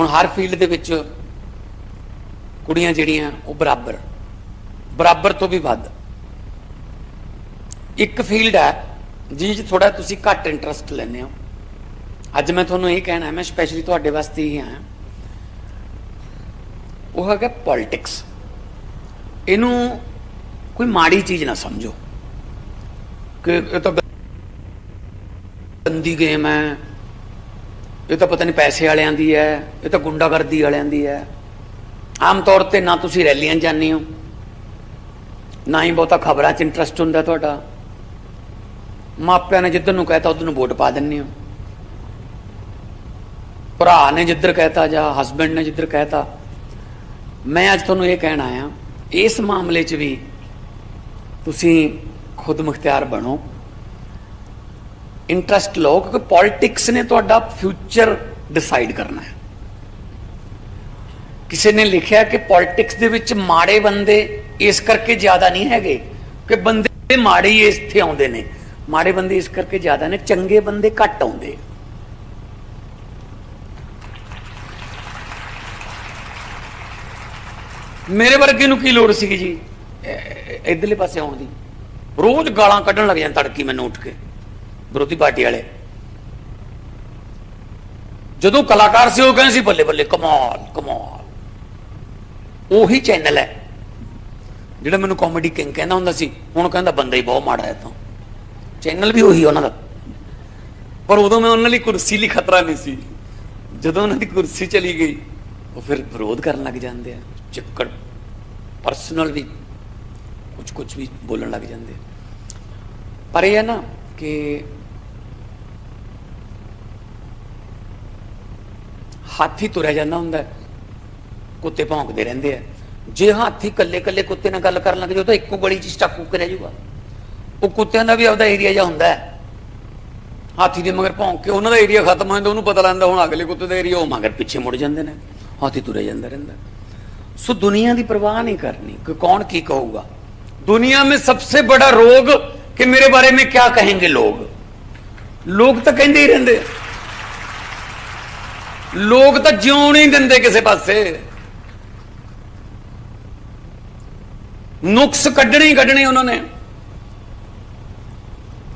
ਹੁਣ ਹਰ ਫੀਲਡ ਦੇ ਵਿੱਚ ਕੁੜੀਆਂ ਜਿਹੜੀਆਂ, ਉਹ ਬਰਾਬਰ। ਬਰਾਬਰ ਤੋਂ ਵੀ ਵੱਧ। ਇੱਕ ਫੀਲਡ ਹੈ ਜਿਹ 'ਚ ਥੋੜਾ ਤੁਸੀਂ ਘੱਟ ਇੰਟਰਸਟ ਲੈਂਦੇ ਹੋ। ਅੱਜ ਮੈਂ ਤੁਹਾਨੂੰ ਇਹ ਕਹਿਣਾ, ਮੈਂ ਸਪੈਸ਼ਲੀ ਤੁਹਾਡੇ ਵਾਸਤੇ ਹੀ ਆਇਆ। ਉਹ ਹੈਗਾ ਪੋਲਿਟਿਕਸ ਇਹਨੂੰ ਕੋਈ ਮਾੜੀ ਚੀਜ਼ ਨਾ ਸਮਝੋ। ਕਿ ਇਹ ਤਾਂ ਗੰਦੀ ਗੇਮ ਹੈ। ਇਹ ਤਾਂ ਪਤਾ ਨਹੀਂ ਪੈਸੇ ਵਾਲਿਆਂ ਦੀ ਹੈ, ਇਹ ਤਾਂ ਗੁੰਡਾਗਰਦੀ ਵਾਲਿਆਂ ਦੀ ਹੈ। ਆਮ ਤੌਰ ਤੇ ਨਾ ਤੁਸੀਂ ਰੈਲੀਆਂ ਜਾਂਦੇ ਹੋ, ਨਾ ਹੀ ਬਹੁਤਾ ਖਬਰਾਂ 'ਚ ਇੰਟਰਸਟ ਹੁੰਦਾ ਤੁਹਾਡਾ। ਮਾਪਿਆਂ ਨੇ ਜਿੱਧਰ ਨੂੰ ਕਹਿਤਾ ਉਧਰ ਨੂੰ ਵੋਟ ਪਾ ਦਿੰਦੇ ਹੋ। ਭਰਾ ਨੇ ਜਿੱਧਰ ਕਹਿਤਾ ਜਾਂ ਹਸਬੰਡ ਨੇ ਜਿੱਧਰ ਕਹਿਤਾ। ਮੈਂ ਅੱਜ ਤੁਹਾਨੂੰ ਇਹ ਕਹਿਣ ਆਇਆ, ਇਸ ਮਾਮਲੇ 'ਚ ਵੀ ਤੁਸੀਂ ਖੁਦ ਮੁਖਤਿਆਰ ਬਣੋ। ਇੰਟਰਸਟ ਲਓ, ਕਿਉਂਕਿ ਪੋਲਿਟਿਕਸ ਨੇ ਤੁਹਾਡਾ ਫਿਊਚਰ ਡਿਸਾਈਡ ਕਰਨਾ ਹੈ। ਕਿਸੇ ਨੇ ਲਿਖਿਆ ਕਿ ਪੋਲਿਟਿਕਸ ਦੇ ਵਿੱਚ ਮਾੜੇ ਬੰਦੇ ਇਸ ਕਰਕੇ ਜ਼ਿਆਦਾ ਨਹੀਂ ਹੈਗੇ ਕਿ ਬੰਦੇ ਮਾੜੇ ਹੀ ਇੱਥੇ ਆਉਂਦੇ ਨੇ। ਮਾੜੇ ਬੰਦੇ ਇਸ ਕਰਕੇ ਜ਼ਿਆਦਾ ਨੇ, ਚੰਗੇ ਬੰਦੇ ਘੱਟ ਆਉਂਦੇ। ਮੇਰੇ ਵਰਗੇ ਨੂੰ ਕੀ ਲੋੜ ਸੀਗੀ ਜੀ? ਇਹ- ਇਧਰਲੇ ਪਾਸੇ ਆਉਣ ਦੀ। ਰੋਜ਼ ਗਾਲਾਂ ਕੱਢਣ ਲੱਗ ਜਾਂ ਤੜਕੀ ਮੈਨੂੰ ਉੱਠ ਕੇ। ਵਿਰੋਧੀ ਪਾਰਟੀ ਵਾਲੇ। ਜਦੋਂ ਕਲਾਕਾਰ ਸੀ, ਉਹ ਕਹਿੰਦੇ ਸੀ, ਬੱਲੇ ਬੱਲੇ, ਕਮਾਲ ਕਮਾਲ। ਉਹੀ ਚੈਨਲ ਹੈ। ਜਿਹੜਾ ਮੈਨੂੰ ਕਾਮੇਡੀ ਕਿੰਗ ਕਹਿੰਦਾ ਹੁੰਦਾ ਸੀ, ਹੁਣ ਕਹਿੰਦਾ ਬੰਦਾ ਹੀ ਬਹੁਤ ਮਾੜਾ ਹੈ ਤਾਂ ਚੈਨਲ ਵੀ ਉਹੀ ਉਹਨਾਂ ਦਾ। ਪਰ ਉਦੋਂ ਮੈਂ ਉਹਨਾਂ ਲਈ ਕੁਰਸੀ ਲਈ ਖਤਰਾ ਨਹੀਂ ਸੀ। ਜਦੋਂ ਉਹਨਾਂ ਦੀ ਕੁਰਸੀ ਚਲੀ ਗਈ, ਉਹ ਫਿਰ ਵਿਰੋਧ ਕਰਨ ਲੱਗ ਜਾਂਦੇ ਆ। ਚਿੱਕੜ ਪਰਸਨਲ ਵੀ ਕੁਝ ਕੁਝ ਵੀ ਬੋਲਣ ਲੱਗ ਜਾਂਦੇ ਪਰ ਇਹ ਹੈ ਨਾ ਕਿ ਹਾਥੀ ਤੁਰਿਆ ਜਾਂਦਾ ਹੁੰਦਾ ਕੁੱਤੇ ਭੌਂਕਦੇ ਰਹਿੰਦੇ ਆ। ਜੇ ਹਾਥੀ ਇਕੱਲੇ ਇਕੱਲੇ ਕੁੱਤੇ ਨਾਲ ਗੱਲ ਕਰਨ ਲੱਗ ਜਾਓ ਤਾਂ ਇੱਕੋ ਗਲੀ 'ਚ ਸਟੱਕ ਉੱਕ ਰਹਿ ਜਾਊਗਾ। ਉਹ ਕੁੱਤਿਆਂ ਦਾ ਵੀ ਆਪਦਾ ਏਰੀਆ ਜਾਂ ਹੁੰਦਾ ਹਾਥੀ ਦੇ ਮਗਰ ਭੌਂਕ ਕੇ ਉਹਨਾਂ ਦਾ ਏਰੀਆ ਖਤਮ ਹੋ ਜਾਂਦਾ, ਉਹਨੂੰ ਪਤਾ ਲੱਗਦਾ ਹੁਣ ਅਗਲੇ ਕੁੱਤੇ ਦਾ ਏਰੀਆ ਉਹ ਮਗਰ ਪਿੱਛੇ ਮੁੜ ਜਾਂਦੇ ਨੇ। ਹਾਥੀ ਤੁਰੇ ਜਾਂਦਾ ਰਹਿੰਦਾ ਸੋ ਦੁਨੀਆ ਦੀ ਪਰਵਾਹ ਨਹੀਂ ਕਰਨੀ ਕਿ ਕੌਣ ਕੀ ਕਹੂਗਾ। ਦੁਨੀਆ ਮੇਂ ਸਭ ਤੋਂ ਬੜਾ ਰੋਗ ਕਿ ਮੇਰੇ ਬਾਰੇ ਮੇਂ ਕੀ ਕਹਿੰਗੇ ਲੋਕ? ਲੋਕ ਤਾਂ ਕਹਿੰਦੇ ਹੀ ਰਹਿੰਦੇ ਆ। ਲੋਕ ਤਾਂ ਜਿਉਣ ਹੀ ਨਹੀਂ ਦਿੰਦੇ ਕਿਸੇ ਪਾਸੇ। ਨੁਕਸ ਕੱਢਣੇ ਹੀ ਕੱਢਣੇ ਉਹਨਾਂ ਨੇ।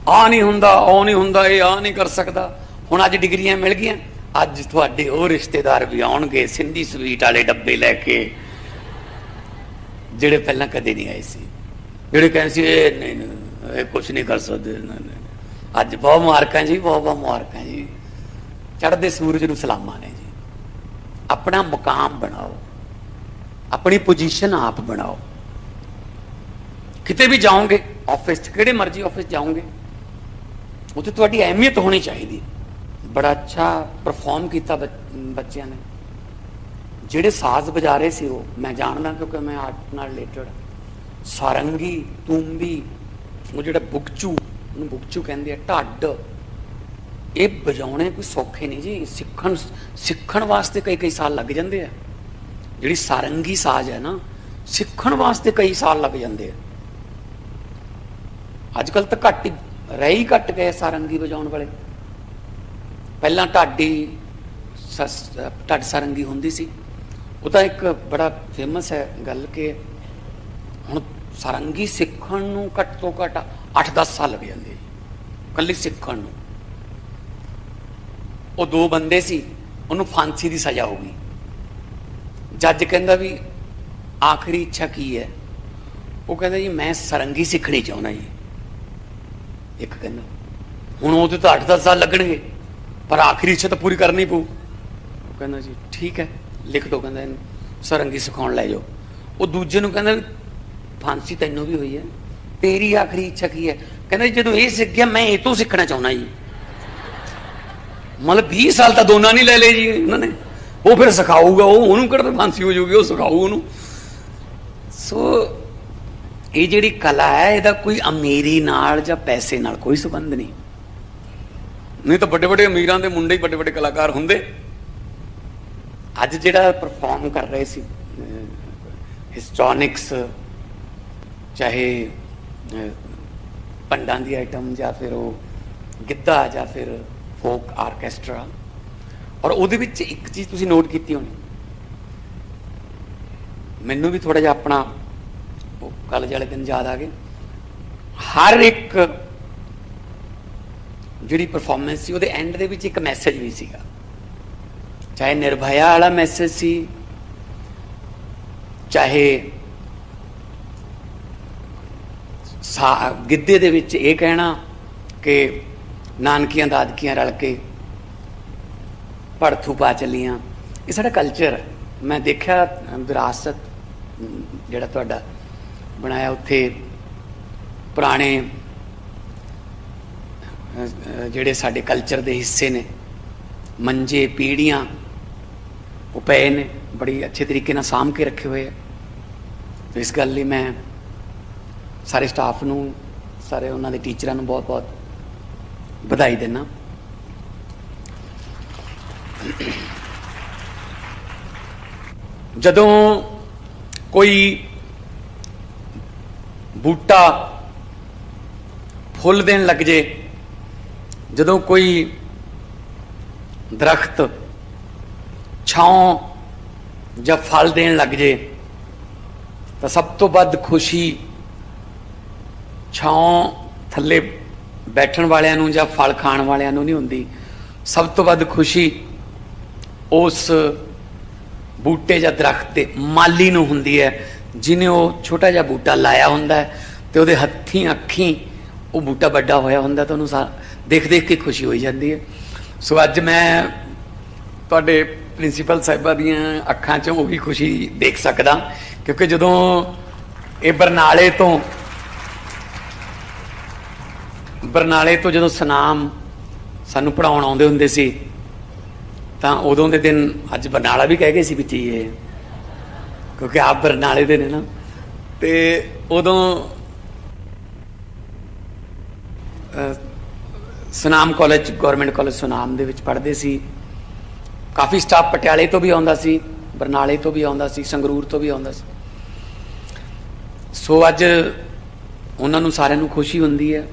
ਆ ਨਹੀਂ ਹੁੰਦਾ, ਉਹ ਨਹੀਂ ਹੁੰਦਾ, ਇਹ ਆ ਨਹੀਂ ਕਰ ਸਕਦਾ। ਹੁਣ ਅੱਜ ਡਿਗਰੀਆਂ ਮਿਲ ਗਈਆਂ। ਅੱਜ ਤੁਹਾਡੇ ਉਹ ਰਿਸ਼ਤੇਦਾਰ ਵੀ ਆਉਣਗੇ, ਸਿੰਧੀ ਸਵੀਟ ਵਾਲੇ ਡੱਬੇ ਲੈ ਕੇ, ਜਿਹੜੇ ਪਹਿਲਾਂ ਕਦੇ ਨਹੀਂ ਆਏ ਸੀ। ਜਿਹੜੇ ਕਹਿੰਦੇ ਸੀ, ਇਹ ਨਹੀਂ ਇਹ ਕੁਝ ਨਹੀਂ ਕਰ ਸਕਦੇ ਅੱਜ ਬਹੁਤ ਮੁਬਾਰਕਾਂ ਜੀ ਬਹੁਤ ਬਹੁਤ ਮੁਬਾਰਕਾਂ ਜੀ। ਚੜ੍ਹਦੇ ਸੂਰਜ ਨੂੰ ਸਲਾਮਾਂ ਨੇ ਜੀ। ਆਪਣਾ ਮੁਕਾਮ ਬਣਾਓ। ਆਪਣੀ ਪੋਜੀਸ਼ਨ ਆਪ ਬਣਾਓ। ਕਿਤੇ ਵੀ ਜਾਓਗੇ ਆਫਿਸ 'ਚ, ਕਿਹੜੇ ਮਰਜ਼ੀ ਆਫਿਸ ਜਾਓਗੇ, ਉੱਥੇ ਤੁਹਾਡੀ ਅਹਿਮੀਅਤ ਹੋਣੀ ਚਾਹੀਦੀ। ਬੜਾ ਅੱਛਾ ਪਰਫਾਰਮ ਕੀਤਾ ਬੱਚ- ਬੱਚਿਆਂ ਨੇ। ਜਿਹੜੇ ਸਾਜ਼ ਵਜਾ ਰਹੇ ਸੀ ਉਹ, ਮੈਂ ਜਾਣਦਾ ਕਿਉਂਕਿ ਮੈਂ ਆਰਟ ਨਾਲ ਰਿਲੇਟਡ ਸਾਰੰਗੀ, ਤੂੰਬੀ, ਉਹ ਜਿਹੜਾ ਬੁਕਚੂ, ਉਹਨੂੰ ਬੁਕਚੂ ਕਹਿੰਦੇ ਆ, ਢੱਡ। ਇਹ ਵਜਾਉਣੇ ਕੋਈ ਸੌਖੇ ਨਹੀਂ ਜੀ। ਸਿੱਖਣ ਸਿੱਖਣ ਵਾਸਤੇ ਕਈ ਕਈ ਸਾਲ ਲੱਗ ਜਾਂਦੇ ਆ। ਜਿਹੜੀ ਸਾਰੰਗੀ ਸਾਜ਼ ਹੈ ਨਾ, ਸਿੱਖਣ ਵਾਸਤੇ ਕਈ ਸਾਲ ਲੱਗ ਜਾਂਦੇ ਆ। ਅੱਜ ਕੱਲ ਤਾਂ ਘੱਟ ਹੀ, ਰਹਿ ਹੀ ਘੱਟ ਗਏ ਸਾਰੰਗੀ ਵਜਾਉਣ ਵਾਲੇ। ਪਹਿਲਾਂ ਢਾਡੀ ਸਸ- ਢੱਡ ਸਾਰੰਗੀ ਹੁੰਦੀ ਸੀ। ਉਹ ਤਾਂ ਇੱਕ ਬੜਾ ਫੇਮਸ ਹੈ ਗੱਲ ਕਿ ਹੁਣ ਸਾਰੰਗੀ ਸਿੱਖਣ ਨੂੰ ਘੱਟ ਤੋਂ ਘੱਟ 8-10 ਸਾਲ ਲੱਗ ਜਾਂਦੇ ਜੀ। ਕੱਲੀ ਸਿੱਖਣ ਨੂੰ। ਉਹ ਦੋ ਬੰਦੇ ਸੀ ਉਹਨੂੰ ਫਾਂਸੀ ਦੀ ਸਜ਼ਾ ਹੋ ਗਈ। ਜੱਜ ਕਹਿੰਦਾ ਵੀ ਆਖਰੀ ਇੱਛਾ ਕੀ ਹੈ? ਉਹ ਕਹਿੰਦਾ ਜੀ ਮੈਂ ਸਰੰਗੀ ਸਿੱਖਣੀ ਚਾਹੁੰਦਾ ਜੀ। ਇੱਕ ਕਹਿੰਦਾ ਹੁਣ ਉਹਦੇ ਤਾਂ 8-10 ਸਾਲ ਲੱਗਣਗੇ ਪਰ ਆਖਰੀ ਇੱਛਾ ਤਾਂ ਪੂਰੀ ਕਰਨੀ ਪਊ। ਉਹ ਕਹਿੰਦਾ ਜੀ ਠੀਕ ਹੈ ਲਿਖ ਦੋ ਕਹਿੰਦਾ ਇਹਨੂੰ ਸਰੰਗੀ ਸਿਖਾਉਣ ਲੈ ਜਾਓ। ਉਹ ਦੂਜੇ ਨੂੰ ਕਹਿੰਦਾ ਵੀ ਫਾਂਸੀ ਤੈਨੂੰ ਵੀ ਹੋਈ ਹੈ ਤੇਰੀ ਆਖਰੀ ਇੱਛਾ ਕੀ ਹੈ? ਕਹਿੰਦਾ ਜੀ, ਜਦੋਂ ਇਹ ਸਿੱਖ ਗਿਆ ਮੈਂ ਇਹ ਤੋਂ ਸਿੱਖਣਾ ਚਾਹੁੰਦਾ ਜੀ। ਮਤਲਬ 20 ਸਾਲ ਤਾਂ ਦੋਨਾਂ ਨਹੀਂ ਲੈ ਲਏ ਜੀ ਉਹਨਾਂ ਨੇ। ਉਹ ਫਿਰ ਸਿਖਾਊਗਾ ਉਹ ਉਹਨੂੰ ਕਿਹੜਾ ਫਾਂਸੀ ਹੋ ਜਾਊਗੀ ਉਹ ਸਿਖਾਊ ਉਹਨੂੰ। ਸੋ ਇਹ ਜਿਹੜੀ ਕਲਾ ਹੈ ਇਹਦਾ ਕੋਈ ਅਮੀਰੀ ਨਾਲ ਜਾਂ ਪੈਸੇ ਨਾਲ ਕੋਈ ਸੰਬੰਧ ਨਹੀਂ। ਨਹੀਂ ਤਾਂ ਵੱਡੇ ਵੱਡੇ ਅਮੀਰਾਂ ਦੇ ਮੁੰਡੇ ਹੀ ਵੱਡੇ ਵੱਡੇ ਕਲਾਕਾਰ ਹੁੰਦੇ। ਅੱਜ ਜਿਹੜਾ ਪਰਫਾਰਮ ਕਰ ਰਹੇ ਸੀ ਹਿਸਟੋਨਿਕਸ ਚਾਹੇ ਅਹ, ਪੰਡਾਂ ਦੀ ਆਈਟਮ ਜਾਂ ਫਿਰ ਉਹ ਗਿੱਧਾ ਜਾਂ ਫਿਰ ਫੋਕ ਆਰਕੈਸਟਰਾ ਔਰ ਉਹਦੇ ਵਿੱਚ ਇੱਕ ਚੀਜ਼ ਤੁਸੀਂ ਨੋਟ ਕੀਤੀ ਹੋਣੀ। ਮੈਨੂੰ ਵੀ ਥੋੜਾ ਜਿਹਾ ਆਪਣਾ ਉਹ ਕਾਲਜ ਵਾਲੇ ਦਿਨ ਯਾਦ ਆ ਗਏ। ਹਰ ਇੱਕ ਜਿਹੜੀ ਪਰਫਾਰਮੈਂਸ ਸੀ, ਉਹਦੇ ਐਂਡ ਦੇ ਵਿੱਚ ਇੱਕ ਮੈਸੇਜ ਵੀ ਸੀਗਾ। ਚਾਹੇ ਨਿਰਭਇਆ ਵਾਲਾ ਮੈਸੇਜ ਸੀ, ਚਾਹੇ ਸਾ- ਗਿੱਧੇ ਦੇ ਵਿੱਚ ਇਹ ਕਹਿਣਾ ਕਿ ਨਾਨਕੀਆਂ, ਦਾਦਕੀਆਂ ਰਲ ਕੇ ਪੜਥੂ ਪਾ ਚੱਲੀਆਂ। ਇਹ ਸਾਡਾ ਕਲਚਰ ਮੈਂ ਦੇਖਿਆ ਵਿਰਾਸਤ, ਜਿਹੜਾ ਤੁਹਾਡਾ ਬਣਾਇਆ ਉੱਥੇ, ਪੁਰਾਣੇ ਜਿਹੜੇ ਸਾਡੇ ਕਲਚਰ ਦੇ ਹਿੱਸੇ ਨੇ। ਮੰਜੇ, ਪੀੜੀਆਂ, ਉਹ ਪਏ ਨੇ, ਬੜੀ ਅੱਛੇ ਤਰੀਕੇ ਨਾਲ ਸਾਂਭ ਕੇ ਰੱਖੇ ਹੋਏ ਆ। ਇਸ ਗੱਲ ਲਈ ਮੈਂ ਸਾਰੇ ਸਟਾਫ ਨੂੰ, ਸਾਰੇ ਉਹਨਾਂ ਦੇ ਟੀਚਰਾਂ ਨੂੰ ਬਹੁਤ ਬਹੁਤ ਵਧਾਈ ਦਿੰਦਾ ਜਦੋਂ ਕੋਈ ਬੂਟਾ ਫੁੱਲ ਦੇਣ ਲੱਗ ਜੇ, ਜਦੋਂ ਕੋਈ ਦਰਖਤ ਛਾਂ ਜਾਂ ਫਲ ਦੇਣ ਲੱਗ ਜੇ, ਤਾਂ ਸਭ ਤੋਂ ਵੱਧ ਖੁਸ਼ੀ ਛਾਂ ਥੱਲੇ ਬੈਠਣ ਵਾਲਿਆਂ ਨੂੰ ਜਾਂ ਫਲ ਖਾਣ ਵਾਲਿਆਂ ਨੂੰ ਨਹੀਂ ਹੁੰਦੀ। ਸਭ ਤੋਂ ਵੱਧ ਖੁਸ਼ੀ ਉਸ ਬੂਟੇ ਜਾਂ ਦਰਖਤ ਦੇ ਮਾਲੀ ਨੂੰ ਹੁੰਦੀ ਹੈ, ਜਿਨੇ ਉਹ ਛੋਟਾ ਜਿਹਾ ਬੂਟਾ ਲਾਇਆ ਹੁੰਦਾ ਹੈ ਤੇ ਉਹਦੇ ਹੱਥੀਂ ਅੱਖੀਂ ਉਹ ਬੂਟਾ ਵੱਡਾ ਹੋਇਆ ਹੁੰਦਾ ਤਾਂ ਉਹਨੂੰ ਸਾ- ਦੇਖ ਦੇਖ ਕੇ ਖੁਸ਼ੀ ਹੋਈ ਜਾਂਦੀ ਹੈ। ਸੋ ਅੱਜ ਮੈਂ ਤੁਹਾਡੇ ਪ੍ਰਿੰਸੀਪਲ ਸਾਹਿਬਾਂ ਦੀਆਂ ਅੱਖਾਂ 'ਚੋਂ ਉਹ ਵੀ ਖੁਸ਼ੀ ਦੇਖ ਸਕਦਾ, ਕਿਉਂਕਿ ਜਦੋਂ ਇਹ ਬਰਨਾਲੇ ਤੋਂ ਬਰਨਾਲੇ ਤੋਂ ਜਦੋਂ ਸਨਾਮ ਸਾਨੂੰ ਪੜਾਉਣ ਆਉਂਦੇ ਹੁੰਦੇ ਸੀ ਤਾਂ ਉਦੋਂ ਦੇ ਦਿਨ ਅੱਜ ਬਰਨਾਲਾ ਵੀ ਕਹਿ ਗਏ ਸੀ ਵੀ ਇਹ ਕਿਉਂਕਿ ਆਪ ਬਰਨਾਲੇ ਦੇ ਨੇ ਨਾ। ਤੇ ਉਦੋਂ ਅਹ, Sunam college government college Sunam ਦੇ ਵਿੱਚ ਪੜ੍ਹਦੇ ਸੀ। ਕਾਫੀ ਸਟਾਫ ਪਟਿਆਲੇ ਤੋਂ ਵੀ ਆਉਂਦਾ ਸੀ ਬਰਨਾਲੇ ਤੋਂ ਵੀ ਆਉਂਦਾ ਸੀ ਸੰਗਰੂਰ ਤੋਂ ਵੀ ਆਉਂਦਾ ਸੀ। ਸੋ ਅੱਜ ਉਹਨਾਂ ਨੂੰ ਸਾਰਿਆਂ ਨੂੰ ਖੁਸ਼ੀ ਹੁੰਦੀ ਹੈ।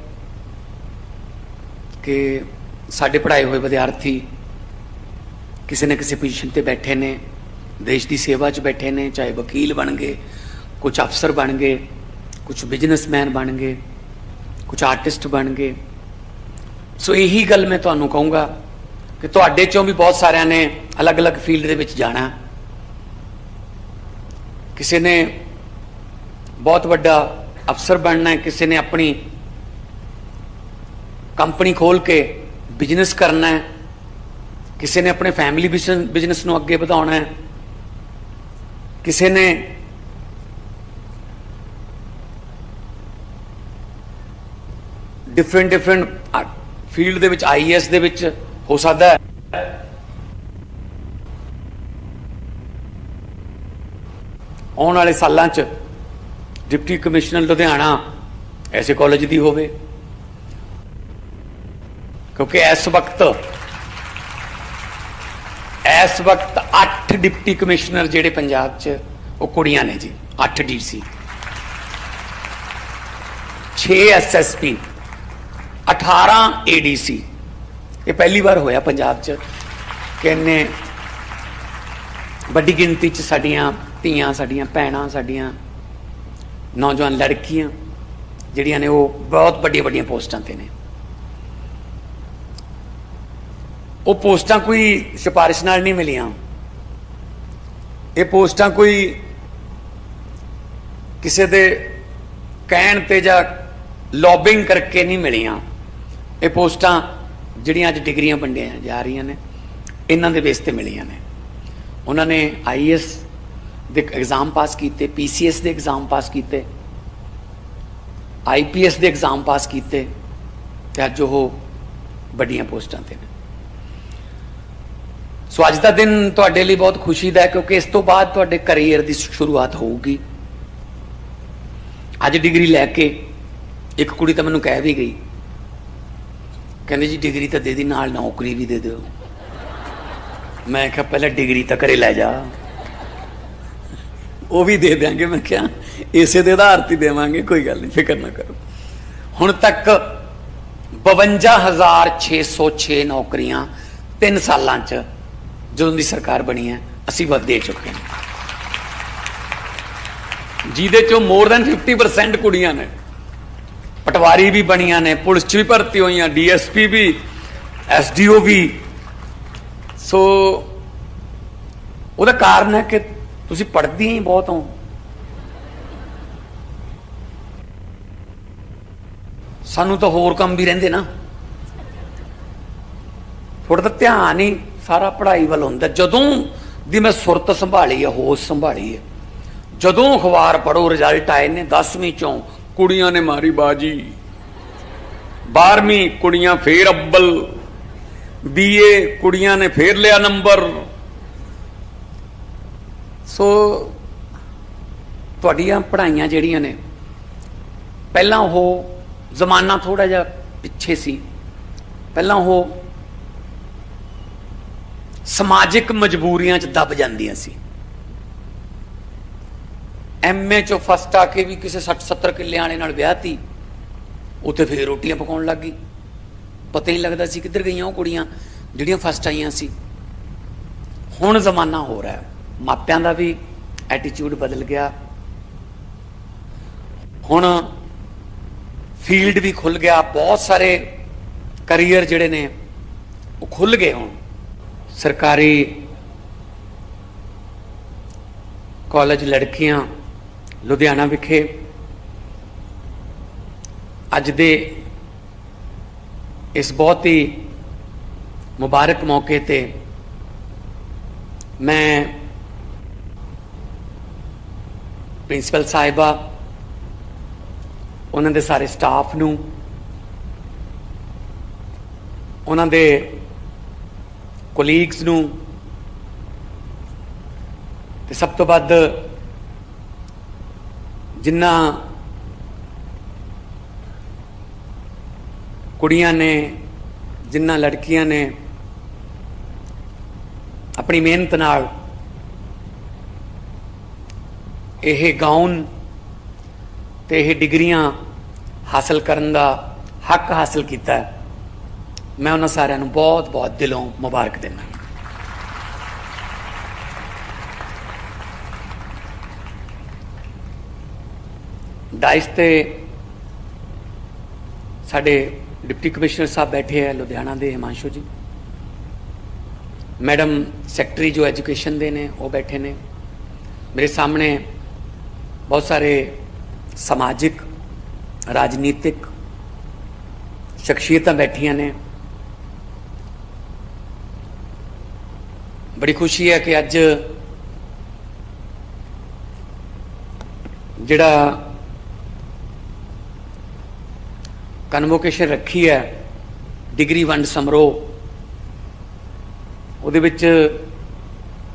ਕਿ ਸਾਡੇ ਪੜ੍ਹਾਏ ਹੋਏ ਵਿਦਿਆਰਥੀ ਕਿਸੇ ਨਾ ਕਿਸੇ ਪੋਜੀਸ਼ਨ ਤੇ ਬੈਠੇ ਨੇ, ਦੇਸ਼ ਦੀ ਸੇਵਾ 'ਚ ਬੈਠੇ ਨੇ, ਚਾਹੇ ਵਕੀਲ ਬਣ ਗਏ ਕੁਝ ਅਫਸਰ ਬਣ ਗਏ ਕੁਝ ਬਿਜ਼ਨਸਮੈਨ ਬਣ ਗਏ ਕੁਝ ਆਰਟਿਸਟ ਬਣ ਗਏ। ਸੋ ਇਹੀ ਗੱਲ ਮੈਂ ਤੁਹਾਨੂੰ ਕਹੂੰਗਾ ਕਿ ਤੁਹਾਡੇ ਚੋਂ ਵੀ ਬਹੁਤ ਸਾਰਿਆਂ ਨੇ ਅਲੱਗ-ਅਲੱਗ ਫੀਲਡ ਦੇ ਵਿੱਚ ਜਾਣਾ। ਕਿਸੇ ਨੇ ਬਹੁਤ ਵੱਡਾ ਅਫਸਰ ਬਣਨਾ ਹੈ, ਕਿਸੇ ਨੇ ਆਪਣੀ ਕੰਪਨੀ ਖੋਲ ਕੇ ਬਿਜ਼ਨਸ ਕਰਨਾ ਹੈ, ਕਿਸੇ ਨੇ ਆਪਣੇ ਫੈਮਿਲੀ ਬਿਜ਼ਨਸ ਨੂੰ ਅੱਗੇ ਵਧਾਉਣਾ ਹੈ, ਕਿਸੇ ਨੇ ਡਿਫਰੈਂਟ ਡਿਫਰੈਂਟ ਫੀਲਡ ਦੇ ਵਿੱਚ ਆਈਐਸ ਦੇ ਵਿੱਚ ਹੋ ਸਕਦਾ ਹੈ। ਆਉਣ ਵਾਲੇ ਸਾਲਾਂ 'ਚ ਡਿਪਟੀ ਕਮਿਸ਼ਨਰ ਲੁਧਿਆਣਾ ਐਸੇ ਕਾਲਜ ਦੀ ਹੋਵੇ। ਕਿਉਂਕਿ ਇਸ ਵਕਤ ਇਸ ਵਕਤ 8 ਡਿਪਟੀ ਕਮਿਸ਼ਨਰ ਜਿਹੜੇ ਪੰਜਾਬ 'ਚ, ਉਹ ਕੁੜੀਆਂ ਨੇ ਜੀ 8 ਡੀਸੀ। 6 ਐਸਐਸਪੀ 18 ਏਡੀਸੀ ਇਹ ਪਹਿਲੀ ਵਾਰ ਹੋਇਆ ਪੰਜਾਬ 'ਚ ਕਿ ਵੱਡੀ ਗਿਣਤੀ 'ਚ ਸਾਡੀਆਂ ਧੀਆਂ, ਸਾਡੀਆਂ ਭੈਣਾਂ, ਸਾਡੀਆਂ ਨੌਜਵਾਨ ਲੜਕੀਆਂ, ਜਿਹੜੀਆਂ ਨੇ ਉਹ ਬਹੁਤ ਵੱਡੀਆਂ ਵੱਡੀਆਂ ਪੋਸਟਾਂ ਤੇ ਨੇ। ਉਹ ਪੋਸਟਾਂ ਕੋਈ ਸਿਫਾਰਿਸ਼ ਨਾਲ ਨਹੀਂ ਮਿਲੀਆਂ। ਇਹ ਪੋਸਟਾਂ ਕੋਈ ਕਿਸੇ ਦੇ ਕਹਿਣ ਤੇ ਜਾਂ ਲੌਬਿੰਗ ਕਰਕੇ ਨਹੀਂ ਮਿਲੀਆਂ। ਇਹ ਪੋਸਟਾਂ ਜਿਹੜੀਆਂ ਅੱਜ ਡਿਗਰੀਆਂ ਵੰਡੀਆਂ ਜਾ ਰਹੀਆਂ ਨੇ, ਇਹਨਾਂ ਦੇ ਬੇਸ ਤੇ ਮਿਲੀਆਂ ਨੇ। ਉਹਨਾਂ ਨੇ ਆਈਐਸ ਦੇ ਐਗਜ਼ਾਮ ਪਾਸ ਕੀਤੇ ਪੀਸੀਐਸ ਦੇ ਐਗਜ਼ਾਮ ਪਾਸ ਕੀਤੇ ਆਈਪੀਐਸ ਦੇ ਐਗਜ਼ਾਮ ਪਾਸ ਕੀਤੇ ਤੇ ਅੱਜ ਉਹ ਵੱਡੀਆਂ ਪੋਸਟਾਂ ਤੇ ਨੇ। ਸੋ ਅੱਜ ਦਾ ਦਿਨ ਤੁਹਾਡੇ ਲਈ ਬਹੁਤ ਖੁਸ਼ੀ ਦਾ ਹੈ ਕਿਉਂਕਿ ਇਸ ਤੋਂ ਬਾਅਦ ਤੁਹਾਡੇ ਕੈਰੀਅਰ ਦੀ ਸ਼ੁਰੂਆਤ ਹੋਊਗੀ। ਅੱਜ ਡਿਗਰੀ ਲੈ ਕੇ ਇੱਕ ਕੁੜੀ ਤਾਂ ਮੈਨੂੰ ਕਹਿ ਵੀ ਗਈ, ਕਹਿੰਦੀ ਜੀ ਡਿਗਰੀ ਤਾਂ ਦੇ ਦੀ, ਨਾਲ ਨੌਕਰੀ ਵੀ ਦੇ ਦਿਓ। ਮੈਂ ਕਿਹਾ ਪਹਿਲਾਂ ਡਿਗਰੀ ਤਾਂ ਘਰੇ ਲੈ ਜਾ। ਉਹ ਵੀ ਦੇ ਦਿਆਂਗੇ, ਮੈਂ ਕਿਹਾ ਇਸੇ ਦੇ ਆਧਾਰ ਤੇ ਦੇਵਾਂਗੇ, ਕੋਈ ਗੱਲ ਨਹੀਂ, ਫਿਕਰ ਨਾ ਕਰੋ। ਹੁਣ ਤੱਕ 52606 ਨੌਕਰੀਆਂ 3 ਸਾਲਾਂ ਚ ਜਦੋਂ ਦੀ ਸਰਕਾਰ ਬਣੀ ਹੈ, ਅਸੀਂ ਵਧ ਦੇ ਚੁੱਕੇ ਹਾਂ। ਜਿਹਦੇ ਚੋਂ ਮੋਰ ਦੈਨ 50% ਕੁੜੀਆਂ ਨੇ, ਪਟਵਾਰੀ ਵੀ ਬਣੀਆਂ ਨੇ, ਪੁਲਿਸ 'ਚ ਵੀ ਭਰਤੀ ਹੋਈਆਂ ਡੀਐਸਪੀ ਵੀ ਐਸਡੀਓ ਵੀ। ਸੋ ਉਹਦਾ ਕਾਰਨ ਹੈ ਕਿ ਤੁਸੀਂ ਪੜ੍ਹਦੀਆਂ ਹੀ ਬਹੁਤ ਹੋ। ਸਾਨੂੰ ਤਾਂ ਹੋਰ ਕੰਮ ਵੀ ਰਹਿੰਦੇ ਨਾ। ਥੋੜਾ ਤਾਂ ਧਿਆਨ ਹੀ ਸਾਰਾ ਪੜ੍ਹਾਈ ਵੱਲ ਹੁੰਦਾ। ਜਦੋਂ ਦੀ ਮੈਂ ਸੁਰਤ ਸੰਭਾਲੀ ਹੈ ਹੋਸ਼ ਸੰਭਾਲੀ ਹੈ ਜਦੋਂ ਅਖਬਾਰ ਪੜੋ ਰਿਜ਼ਲਟ ਆਏ ਨੇ 10ਵੀਂ ਚੋਂ ਕੁੜੀਆਂ ਨੇ ਮਾਰੀ ਬਾਜੀ 12ਵੀਂ ਕੁੜੀਆਂ ਫੇਰ ਅੱਬਲ, ਬੀਏ ਕੁੜੀਆਂ ਨੇ ਫੇਰ ਲਿਆ ਨੰਬਰ। ਸੋ ਤੁਹਾਡੀਆਂ ਪੜ੍ਹਾਈਆਂ ਜਿਹੜੀਆਂ ਨੇ, ਪਹਿਲਾਂ ਉਹ ਜ਼ਮਾਨਾ ਥੋੜਾ ਜਿਹਾ ਪਿੱਛੇ ਸੀ। ਪਹਿਲਾਂ ਉਹ ਸਮਾਜਿਕ ਮਜਬੂਰੀਆਂ 'ਚ ਦਬ ਜਾਂਦੀਆਂ ਸੀ। ਐਮਏ ਚੋਂ ਫਸਟ ਆ ਕੇ ਵੀ ਕਿਸੇ 60 70 ਕਿੱਲੇ ਵਾਲੇ ਨਾਲ ਵਿਆਹਤੀ ਉੱਥੇ ਫੇਰ ਰੋਟੀਆਂ ਪਕਾਉਣ ਲੱਗ ਗਈ। ਪਤਾ ਹੀ ਨਹੀਂ ਲੱਗਦਾ ਸੀ ਕਿੱਧਰ ਗਈਆਂ ਉਹ ਕੁੜੀਆਂ ਜਿਹੜੀਆਂ ਫਸਟ ਆਈਆਂ ਸੀ। ਹੁਣ ਜ਼ਮਾਨਾ ਹੋ ਰਿਹਾ ਹੈ। ਮਾਪਿਆਂ ਦਾ ਵੀ ਐਟੀਟਿਊਡ ਬਦਲ ਗਿਆ। ਹੁਣ ਫੀਲਡ ਵੀ ਖੁੱਲ ਗਿਆ। ਬਹੁਤ ਸਾਰੇ ਕੈਰੀਅਰ ਜਿਹੜੇ ਨੇ, ਉਹ ਖੁੱਲ ਗਏ ਹੁਣ। ਸਰਕਾਰੀ ਕਾਲਜ ਲੜਕੀਆਂ ਲੁਧਿਆਣਾ ਵਿਖੇ ਅੱਜ ਦੇ ਇਸ ਬਹੁਤ ਹੀ ਮੁਬਾਰਕ ਮੌਕੇ ਤੇ ਮੈਂ ਪ੍ਰਿੰਸੀਪਲ ਸਾਹਿਬਾ, ਉਹਨਾਂ ਦੇ ਸਾਰੇ ਸਟਾਫ ਨੂੰ, ਉਹਨਾਂ ਦੇ ਕੋਲੀਗਸ ਨੂੰ। ਤੇ ਸਭ ਤੋਂ ਵੱਧ ਜਿਨ੍ਹਾਂ ਕੁੜੀਆਂ ਨੇ ਜਿਨ੍ਹਾਂ ਲੜਕੀਆਂ ਨੇ ਆਪਣੀ ਮਿਹਨਤ ਨਾਲ ਇਹ ਗਾਊਨ ਤੇ ਇਹ ਡਿਗਰੀਆਂ ਹਾਸਲ ਕਰਨ ਦਾ ਹੱਕ ਹਾਸਲ ਕੀਤਾ ਹੈ। ਮੈਂ ਉਹਨਾਂ ਸਾਰਿਆਂ ਨੂੰ ਬਹੁਤ ਬਹੁਤ ਦਿਲੋਂ ਮੁਬਾਰਕ ਦਿੰਦਾ ਡਾਇਸ ਤੇ ਸਾਡੇ ਡਿਪਟੀ ਕਮਿਸ਼ਨਰ ਸਾਹਿਬ ਬੈਠੇ ਹੈ ਲੁਧਿਆਣਾ ਦੇ ਹਿਮਾਂਸ਼ੂ ਜੀ। ਮੈਡਮ ਸੈਕਟਰੀ ਜੋ ਐਜੂਕੇਸ਼ਨ ਦੇ ਨੇ, ਉਹ ਬੈਠੇ ਨੇ। ਮੇਰੇ ਸਾਹਮਣੇ ਬਹੁਤ ਸਾਰੇ ਸਮਾਜਿਕ, ਰਾਜਨੀਤਿਕ ਸ਼ਖਸੀਅਤਾਂ ਬੈਠੀਆਂ ਨੇ। ਬੜੀ ਖੁਸ਼ੀ ਹੈ ਕਿ ਅੱਜ ਜਿਹੜਾ ਕਨਵੋਕੇਸ਼ਨ ਰੱਖੀ ਹੈ ਡਿਗਰੀ ਵੰਡ ਸਮਾਰੋਹ, ਉਹਦੇ ਵਿੱਚ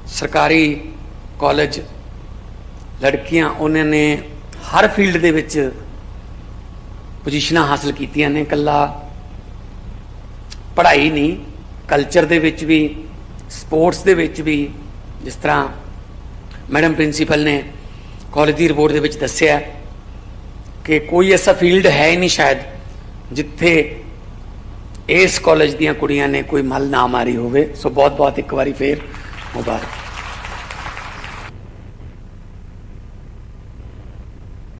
ਸਰਕਾਰੀ ਕਾਲਜ ਲੜਕੀਆਂ, ਉਹਨਾਂ ਨੇ ਹਰ ਫੀਲਡ ਦੇ ਵਿੱਚ ਪੋਜੀਸ਼ਨਾਂ ਹਾਸਲ ਕੀਤੀਆਂ ਨੇ ਕੱਲਾ ਪੜ੍ਹਾਈ ਨਹੀਂ ਕਲਚਰ ਦੇ ਵਿੱਚ ਵੀ ਸਪੋਰਟਸ ਦੇ ਵਿੱਚ ਵੀ ਜਿਸ ਤਰ੍ਹਾਂ ਮੈਡਮ ਪ੍ਰਿੰਸੀਪਲ ਨੇ ਕਾਲਜ ਦੀ ਰਿਪੋਰਟ ਦੇ ਵਿੱਚ ਦੱਸਿਆ ਕਿ ਕੋਈ ਐਸਾ ਫੀਲਡ ਹੈ ਹੀ ਨਹੀਂ ਸ਼ਾਇਦ ਜਿੱਥੇ ਇਸ ਕਾਲਜ ਦੀਆਂ ਕੁੜੀਆਂ ਨੇ ਕੋਈ ਮਲ ਨਾ ਮਾਰੀ ਹੋਵੇ। ਸੋ ਬਹੁਤ ਬਹੁਤ ਇੱਕ ਵਾਰੀ ਫੇਰ ਮੁਬਾਰਕ।